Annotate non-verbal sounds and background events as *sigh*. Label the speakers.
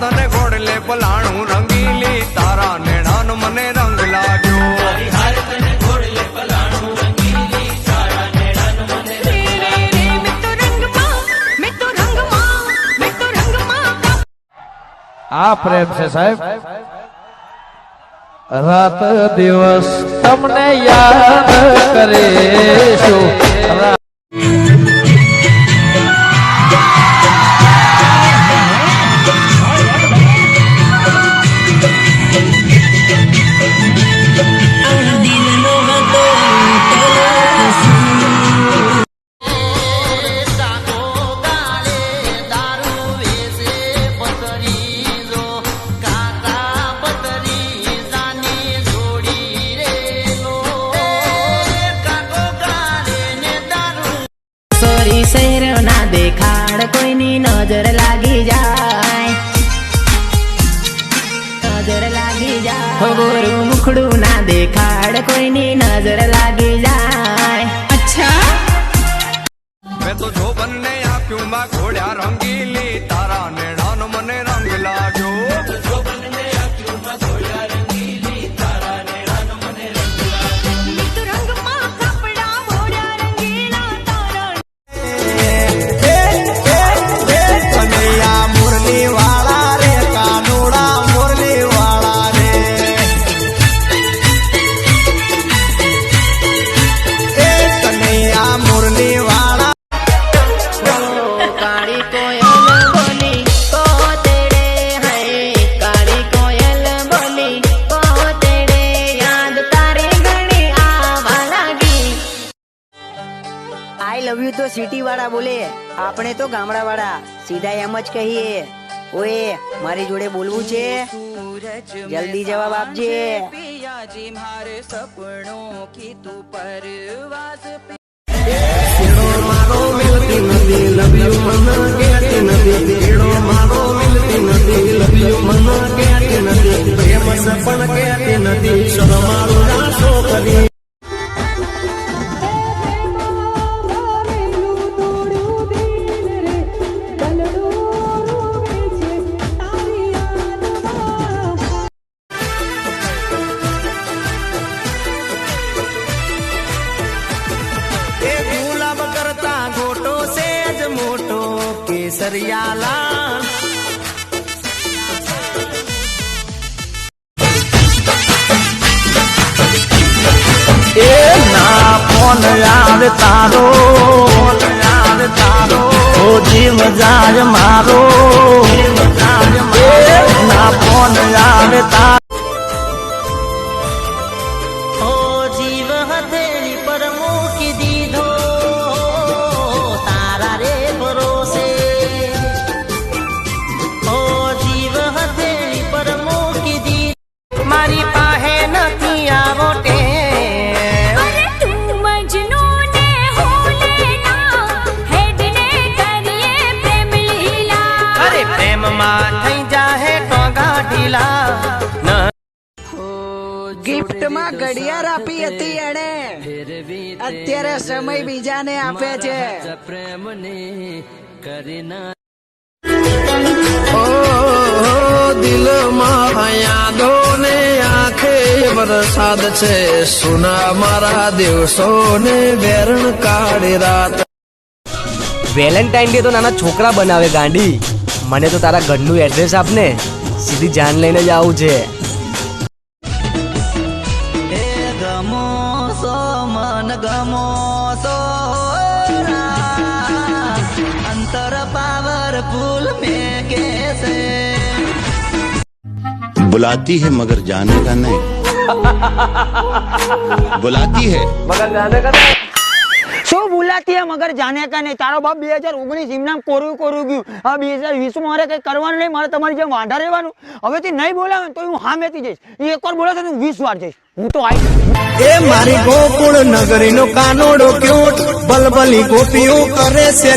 Speaker 1: તને ગોડલે પલાણું રંગીલી, તારા નેણાનો મને રંગ લાગ્યો.
Speaker 2: આ પ્રેમ છે સાહેબ. રાત દિવસ તમને યાદ કરે
Speaker 3: સોરી ના દેખાડ કોઈની નજર લાગી જાય. નજર લાગી જાય. ગોરું મુખડું ના દેખાડ કોઈની નજર લાગી જાય.
Speaker 4: અચ્છા.
Speaker 1: મેં તો જો બંને આપ્યું માં ઘોડ્યા રંગીલી તારા
Speaker 5: લવ તો સિટી વાળા બોલે, આપણે તો ગામડા વાળા સીધા એમ જ કહીએ. ઓએ, મારી જોડે બોલવું છે? જલ્દી જવાબ આપજે.
Speaker 6: મારો કેસરિયા લાલ એ ના ફોન યાદ તારો યાદ તારો ઓ જીવ જાય મારો ના ફોન યાદ તારો
Speaker 5: ગિફ્ટમાં ઘડિયાળ આપી હતી એને અત્યારે સમય બીજાને આપે છે.
Speaker 2: ઓ દિલમાં યાદો આંખે વરસાદ છે. સુના મારા દિવસો ને વેરણ કાઢી રાત.
Speaker 7: વેલેન્ટાઇન ડે તો નાના છોકરા બનાવે ગાંડી. મને તો તારા ઘરનું એડ્રેસ આપને. સીધી જાન લઈને જ આવું છે.
Speaker 3: सो मन गमो सो अंतर पावर पुल में कैसे?
Speaker 8: बुलाती है मगर जाने का नहीं। *laughs* बुलाती है। मगर जाने का नहीं।
Speaker 5: શું બોલાતી હે મગર જાને કા તારો બાપ બે હજાર ઓગણીસ એમનામ કોરું કોરું ગયું. હવે બે હજાર વીસમાં મારે કઈ કરવાનું નહીં. મારે તમારી જેમ વાંઢા રહેવાનું. હવેથી નહીં બોલાવે તો હું હામેથી જઈશ. એક વાર બોલાશે તો હું વીસ વાર જઈશ. હું તો આવી
Speaker 6: એ મારી ગોકુળ નગરીનો કાનોડો ક્યુટ બલબલી ગોપીઓ કરે છે